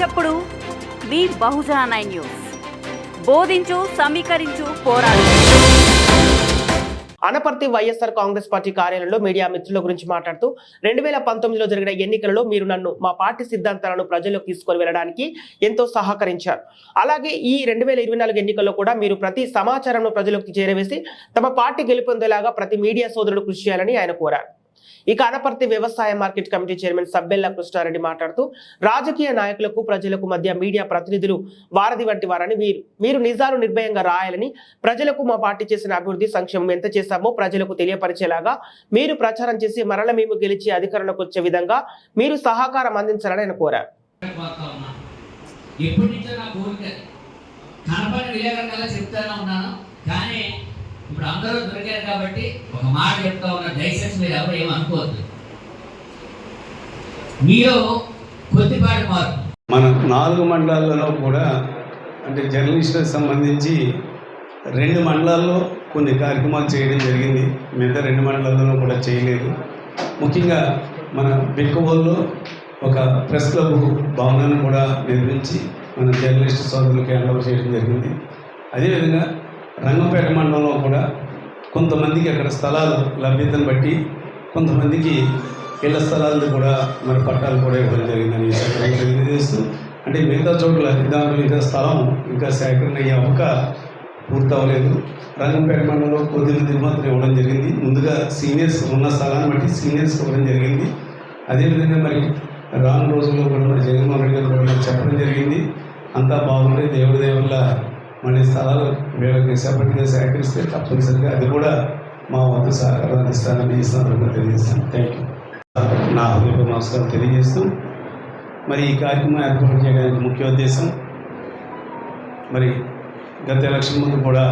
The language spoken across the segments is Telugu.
చప్పుడు. మీ బహుజన నైన్ న్యూస్. బోధించు సమీకరించు పోరాడు. అనపర్తి వైఎస్ఆర్ కాంగ్రెస్ పార్టీ కార్యాలయంలో మీడియా మిత్రుల గురించి మాట్లాడుతూ రెండు వేల పంతొమ్మిదిలో జరిగిన ఎన్నికలలో మీరు నన్ను మా పార్టీ సిద్ధాంతాలను ప్రజల్లోకి తీసుకొని వెళ్ళడానికి ఎంతో సహకరించారు. అలాగే ఈ రెండు వేల ఇరవై నాలుగు ఎన్నికల్లో కూడా మీరు ప్రతి సమాచారంను ప్రజలకు చేరవేసి తమ పార్టీ గెలుపొందేలాగా ప్రతి మీడియా సోదరుడు కృషి చేయాలని ఆయన కోరారు. ఇక అనపర్తి వ్యవసాయ market committee chairman Sabbella Krishna Reddy మాట్లాడుతూ రాజకీయ నాయకులకు ప్రజలకు మధ్య మీడియా ప్రతినిధులు వారధి వంటి వారని మీరు మీరు నిజాలు నిర్భయంగా రాయాలని ప్రజలకు మా పార్టీ చేసిన అభివృద్ధి సంక్షేమం ఎంత చేశామో ప్రజలకు తెలియపరిచేలాగా మీరు ప్రచారం చేసి మరల మేము గెలిచి అధికారంలోకి వచ్చే విధంగా మీరు సహకారం అందించాలని ఆయన కోరారు. ఎప్పటి నుంచో నా కోరిక కనపడి చెప్తానే ఉన్నాను కానీ ఇప్పుడు అందరూ దొరికారు కాబట్టి ఒక మాట చెప్తా ఉన్న దయచేసి మీరు ఎవరు ఏమనుకోవద్దు మీలో కొద్దిపాటి మార్పు. మన నాలుగు మండలాల్లో కూడా అంటే జర్నలిస్టులకు సంబంధించి రెండు మండలాల్లో కొన్ని కార్యక్రమాలు చేయడం జరిగింది. మిగతా రెండు మండలాల్లోనూ కూడా చేయలేదు. ముఖ్యంగా మన బిక్కవోల్లో ఒక ప్రెస్ క్లబ్ భవనాన్ని కూడా నిర్మించి మన జర్నలిస్ట్ సోదరులకి హ్యాండ్ చేయడం జరిగింది. అదేవిధంగా రంగంపేట మండలంలో కూడా కొంతమందికి అక్కడ స్థలాలు లభ్యతను బట్టి కొంతమందికి ఇళ్ళ స్థలాలను కూడా మరి పట్టాలు కూడా ఇవ్వడం జరిగిందని తెలియజేస్తూ అంటే మిగతా చోట్ల దాంట్లో ఇంకా స్థలం ఇంకా సేకరణ అయ్యే అవక పూర్తవలేదు. రంగంపేట మండలంలో కొద్దిమంది మాత్రం ఇవ్వడం జరిగింది. ముందుగా సీనియర్స్ ఉన్న స్థలాన్ని బట్టి సీనియర్స్ ఇవ్వడం జరిగింది. అదేవిధంగా మరి రాను రోజుల్లో కూడా మరి జగన్మోహన్ రెడ్డి గారు కూడా చెప్పడం జరిగింది. అంతా బాగుండే దేవుడి దేవుళ్ళ మళ్ళీ స్థలాలు వీళ్ళకి సెపరేట్గా సేకరిస్తే తప్పనిసరిగా అది కూడా మా వంతు సహకారం అందిస్తానని ఈ సందర్భంగా తెలియజేస్తాను. థ్యాంక్ యూ నా హృదయ నమస్కారం తెలియజేస్తూ మరి ఈ కార్యక్రమం ఏర్పాటు చేయడానికి ముఖ్య ఉద్దేశం మరి గత ఎలక్షన్ ముందు కూడా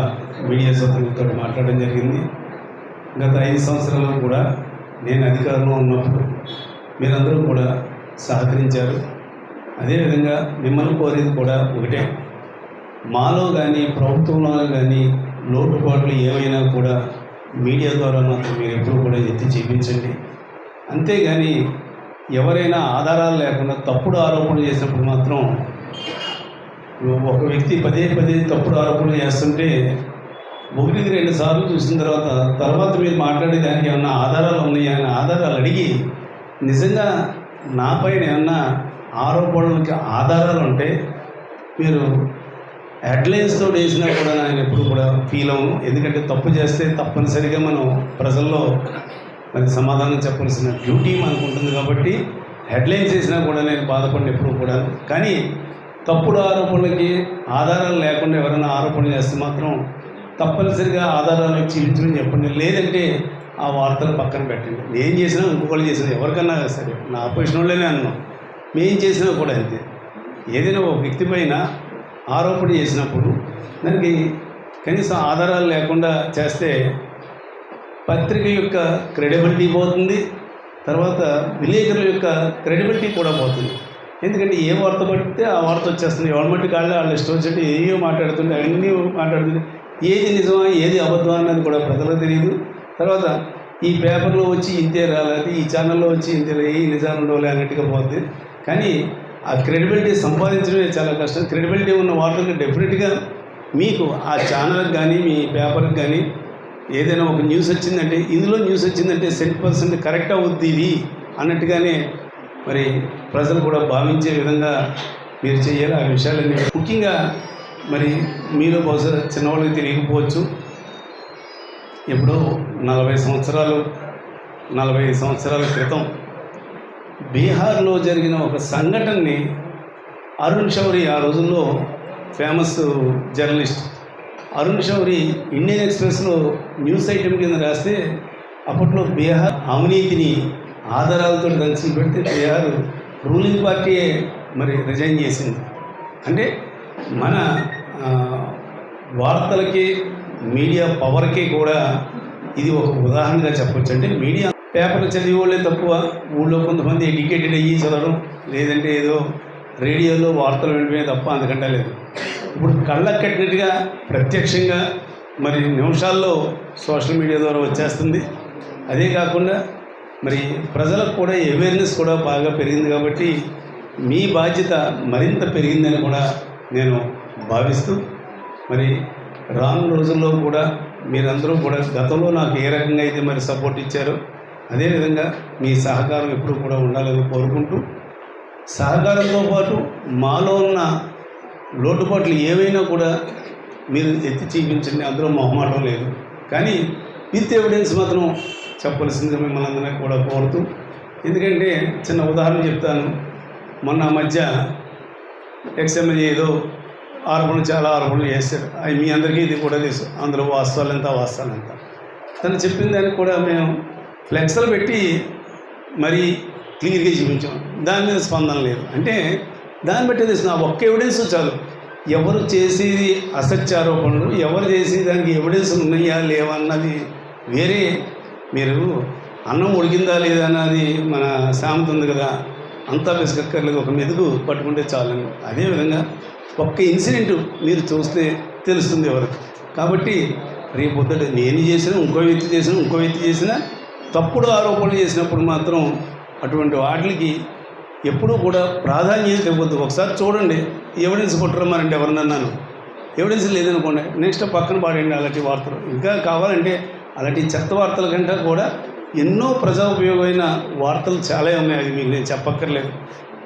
మీడియా సోదరులతో మాట్లాడడం జరిగింది. గత ఐదు సంవత్సరాల్లో కూడా నేను అధికారంలో ఉన్నప్పుడు మీరందరూ కూడా సహకరించారు. అదేవిధంగా మిమ్మల్ని కోరేది కూడా ఒకటే మాలో కానీ ప్రభుత్వంలో కానీ లోటుపాట్లు ఏమైనా కూడా మీడియా ద్వారా మాత్రం మీరు ఎప్పుడూ కూడా ఎత్తి చూపించండి. అంతేగాని ఎవరైనా ఆధారాలు లేకుండా తప్పుడు ఆరోపణలు చేసినప్పుడు మాత్రం ఒక వ్యక్తి పదే పదే తప్పుడు ఆరోపణలు చేస్తుంటే ఒకటికి రెండు సార్లు చూసిన తర్వాత తర్వాత మీరు మాట్లాడే దానికి ఏమన్నా ఆధారాలు ఉన్నాయా అని ఆధారాలు అడిగి నిజంగా నాపైన ఏమన్నా ఆరోపణలకి ఆధారాలు ఉంటే మీరు హెడ్లైన్స్తో వేసినా కూడా ఆయన ఎప్పుడు కూడా ఫీల్ అవ్వను. ఎందుకంటే తప్పు చేస్తే తప్పనిసరిగా మనం ప్రజల్లో మరి సమాధానం చెప్పాల్సిన డ్యూటీ మనకు ఉంటుంది కాబట్టి హెడ్లైన్స్ వేసినా కూడా నేను బాధపడిన ఎప్పుడు కూడా. కానీ తప్పుడు ఆరోపణలకి ఆధారాలు లేకుండా ఎవరైనా ఆరోపణ చేస్తే మాత్రం తప్పనిసరిగా ఆధారాలు చూపించమని చెప్పండి. లేదంటే ఆ వార్తలు పక్కన పెట్టండి. నేను చేసినా ఇంకొకళ్ళు చేసినా ఎవరికన్నా సరే. నా ఆపోజిషన్ వాళ్ళనే అన్నాం. మేము చేసినా కూడా అంతే. ఏదైనా ఒక వ్యక్తి పైన ఆరోపణ చేసినప్పుడు దానికి కనీసం ఆధారాలు లేకుండా చేస్తే పత్రిక యొక్క క్రెడిబిలిటీ పోతుంది తర్వాత విలేకరుల యొక్క క్రెడిబిలిటీ కూడా పోతుంది. ఎందుకంటే ఏ వార్త పడితే ఆ వార్త వచ్చేస్తుంది. ఎవరి మట్టి కాళ్ళు వాళ్ళు ఇష్టం వచ్చినట్టు ఏవో మాట్లాడుతుంటే అన్నీ మాట్లాడుతుంటే ఏది నిజమా ఏది అబద్ధమా అన్నది కూడా ప్రజలకు తెలియదు. తర్వాత ఈ పేపర్లో వచ్చి ఇంతే రాలేదు ఈ ఛానల్లో వచ్చి ఇంతే ఏ నిజాలు ఉండవులే అన్నట్టుగా పోతుంది. కానీ ఆ క్రెడిబిలిటీ సంపాదించడమే చాలా కష్టం. క్రెడిబిలిటీ ఉన్న వార్తలకు డెఫినెట్గా మీకు ఆ ఛానల్కి కానీ మీ పేపర్కి కానీ ఏదైనా ఒక న్యూస్ వచ్చిందంటే ఇందులో న్యూస్ వచ్చిందంటే సెంట్ పర్సెంట్ కరెక్ట్ అవుద్ది ఇది అన్నట్టుగానే మరి ప్రజలు కూడా భావించే విధంగా మీరు చేయాలి. ఆ విషయాలన్నీ ముఖ్యంగా మరి మీరు బహుశా చిన్నవాళ్ళకి తెలియకపోవచ్చు. ఎప్పుడో నలభై సంవత్సరాలు నలభై సంవత్సరాల క్రితం బీహార్లో జరిగిన ఒక సంఘటనని అరుణ్ శౌరి ఆ రోజుల్లో famous journalist. Arun Shourie Indian ఎక్స్ప్రెస్లో న్యూస్ ఐటెం కింద రాస్తే అప్పట్లో బీహార్ అవినీతిని ఆధారాలతో దంచి పెడితే బీహార్ రూలింగ్ పార్టీయే మరి రిజైన్ చేసింది. అంటే మన వార్తలకి మీడియా పవర్కి కూడా ఇది ఒక ఉదాహరణగా చెప్పొచ్చు. అంటే మీడియా పేపర్లు చదివేవాళ్ళే తక్కువ. ఊళ్ళో కొంతమంది ఎడ్యుకేటెడ్ అయ్యి చదవడం లేదంటే ఏదో రేడియోలో వార్తలు వినడమే తప్ప అందుకంటే లేదు. ఇప్పుడు కళ్ళకు కట్టినట్టుగా ప్రత్యక్షంగా మరి నిమిషాల్లో సోషల్ మీడియా ద్వారా వచ్చేస్తుంది. అదే కాకుండా మరి ప్రజలకు కూడా అవేర్నెస్ కూడా బాగా పెరిగింది కాబట్టి మీ బాధ్యత మరింత పెరిగిందని కూడా నేను భావిస్తూ మరి రాను రోజుల్లో కూడా మీరందరూ కూడా గతంలో నాకు ఏ రకంగా అయితే మరి సపోర్ట్ ఇచ్చారో అదేవిధంగా మీ సహకారం ఎప్పుడు కూడా ఉండాలని కోరుకుంటూ సహకారంతో పాటు మాలో ఉన్న లోటుపాట్లు ఏవైనా కూడా మీరు ఎత్తి చూపించండి. అందులో మొహమాటం లేదు. కానీ విత్ ఎవిడెన్స్ మాత్రం చెప్పవలసిందిగా మిమ్మల్ని అందరినీ కూడా కోరుతూ ఎందుకంటే చిన్న ఉదాహరణ చెప్తాను. మొన్న మధ్య ఎక్స్ఎమ్మెల్యే ఏదో ఆరోపణలు చాలా ఆరోపణలు చేశారు అవి మీ అందరికీ ఇది కూడా తెలుసు. అందులో వాస్తవాలు ఎంత వాస్తవాలు ఎంత. తను చెప్పిన దానికి కూడా మేము ఫ్లెక్స్లు పెట్టి మరీ క్లియర్గా చూపించాం. దాని మీద స్పందన లేదు. అంటే దాన్ని బట్టి తెలిసిన ఒక్క ఎవిడెన్స్ చాలు. ఎవరు చేసేది అసత్యారోపణలు ఎవరు చేసి దానికి ఎవిడెన్స్ ఉన్నాయా లేవా అన్నది వేరే. మీరు అన్నం ఉడికిందా లేదా అన్నది మన సామెత ఉంది కదా అంతా విసుకక్కర్లేదు ఒక మెదుగు పట్టుకుంటే చాలండి అదేవిధంగా ఒక్క ఇన్సిడెంట్ మీరు చూస్తే తెలుస్తుంది ఎవరికి. కాబట్టి రేపు పొద్దుట నేను చేసిన ఇంకో వ్యక్తి చేసిన ఇంకో వ్యక్తి చేసినా తప్పుడు ఆరోపణలు చేసినప్పుడు మాత్రం అటువంటి వాటికి ఎప్పుడూ కూడా ప్రాధాన్యత ఇవ్వద్దు. ఒకసారి చూడండి ఎవిడెన్స్ కొట్టరమ్మారంటే ఎవరినన్నాను ఎవిడెన్స్ లేదనుకోండి నెక్స్ట్ పక్కన పాడండి అలాంటి వార్తలు. ఇంకా కావాలంటే అలాంటి చెత్త వార్తల కంటే కూడా ఎన్నో ప్రజా ఉపయోగమైన వార్తలు చాలా ఉన్నాయి. అది మీకు నేను చెప్పక్కర్లేదు.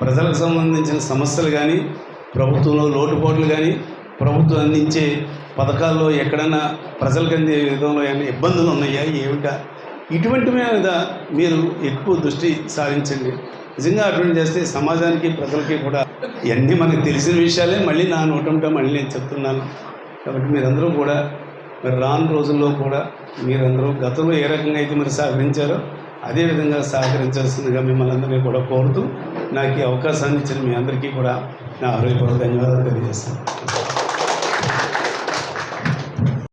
ప్రజలకు సంబంధించిన సమస్యలు కానీ ప్రభుత్వంలో లోటుపోట్లు కానీ ప్రభుత్వం అందించే పథకాల్లో ఎక్కడైనా ప్రజలకు అందే విధంలో ఏమైనా ఇబ్బందులు ఉన్నాయా? ఏమిటా? ఇటువంటి మీద మీరు ఎక్కువ దృష్టి సారించండి. నిజంగా అటువంటి చేస్తే సమాజానికి ప్రజలకి కూడా ఇవన్నీ మనకు తెలిసిన విషయాలే. మళ్ళీ నా నోటంట మళ్ళీ నేను చెప్తున్నాను. కాబట్టి మీరందరూ కూడా మరి రాను రోజుల్లో కూడా మీరందరూ గతంలో ఏ రకంగా అయితే మీరు సహకరించారో అదేవిధంగా సహకరించాల్సిందిగా మిమ్మల్ని అందరినీ కూడా కోరుతూ నాకు ఈ అవకాశాన్ని ఇచ్చిన మీ అందరికీ కూడా నా హృదయపూర్వక ధన్యవాదాలు తెలియజేస్తాను.